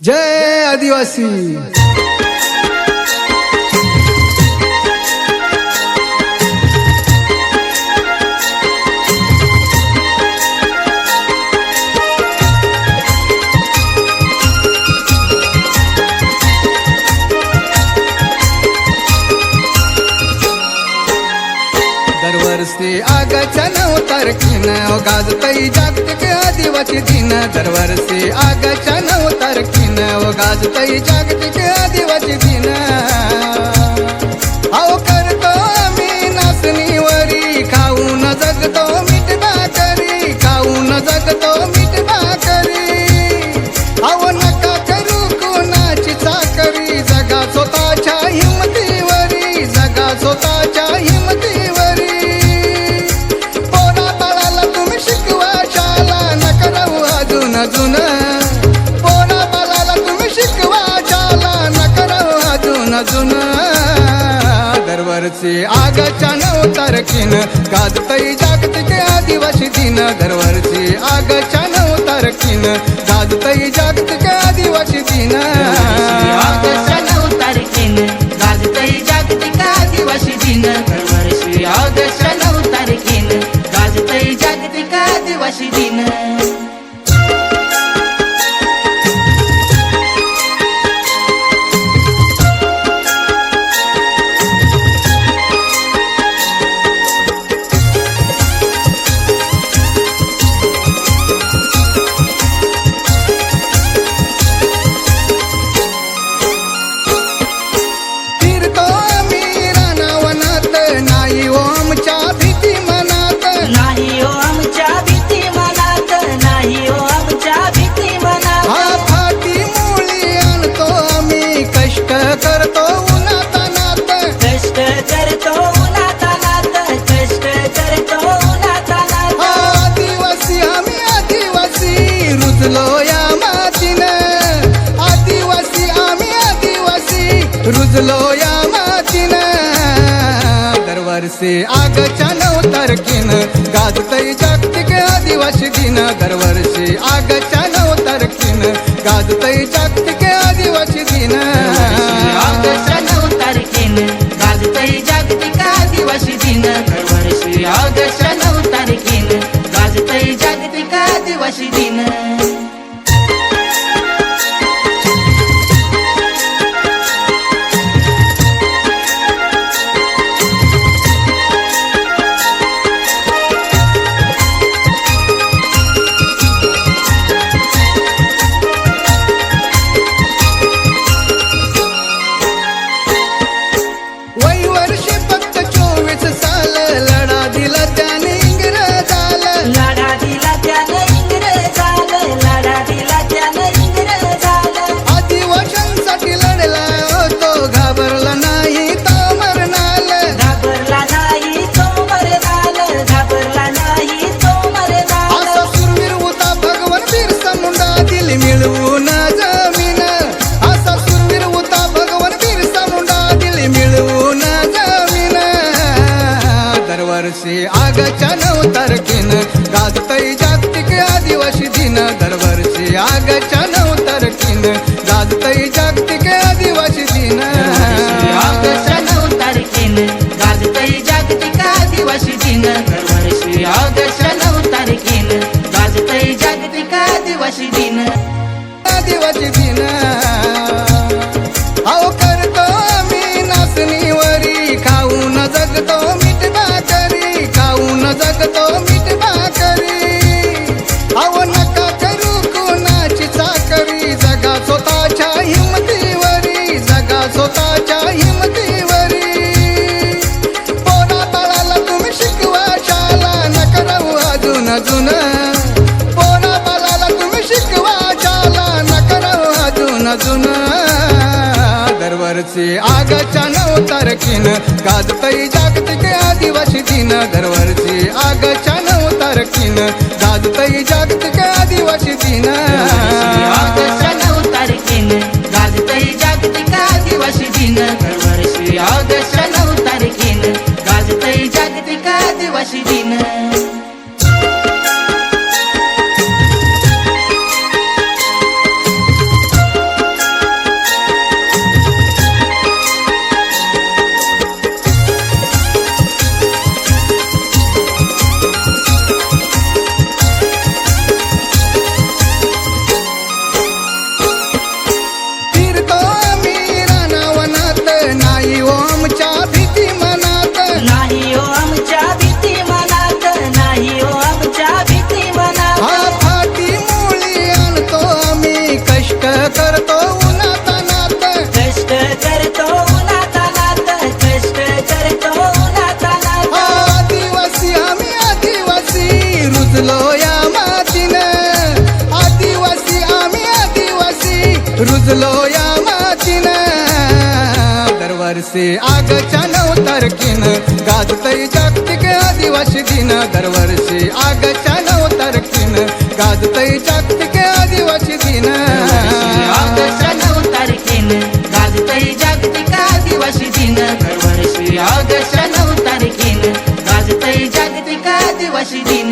જય આદિવાસી. तारखीन गाजतई जागतिक आदिवासी दिन. दरवर्षी आगाच्या नऊ तारखीन गाजतई जागतिक आदिवासी दिन. माणसे आगाच्या नऊ तारखीन गाजतई जागतिक आदिवासी दिन. दरवर्षी आगाच्या नऊ तारखीन गाजतई जागतिक आदिवासी दिन. आगाच्या नऊ तारखीन गाजतई जागतिक आदिवासी दिन. दरवर्षी आगाच्या नऊ तारखीन गाजतई जागतिक आदिवासी दिन. गाजलो या मातीनं. दरवर्षी आगच्या नऊ तारखेनं गाजतय जागतिक आदिवासी दिन. दरवर्षी आग आग आगाच्या नऊ तारखेन गाजतय जागतिक आदिवासी दिन. दरवर्षी आगाच्या नऊ तारखेन गाजतय जागतिक आदिवासी दिन. आग आगाच्या नऊ तारखीन जागत के आदिवासी दिन आग आगाच्या नऊ तारखीन जागत जागतिक आदिवासी दिन. जगलो या मातीनं. आदिवासी आम्ही आदिवासी रुजलो या मातीनं. दरवर्षी आगच्या नऊ तारखेनं गाजतय जागतिक आदिवासी दिन. दरवर्षी आगच्या नऊ तारखेनं गाजतय जागतिक आदिवासी दिन. आगच्या नऊ तारखेनं गाजतय जागतिक आदिवासी दिन. आदिवासी दिन.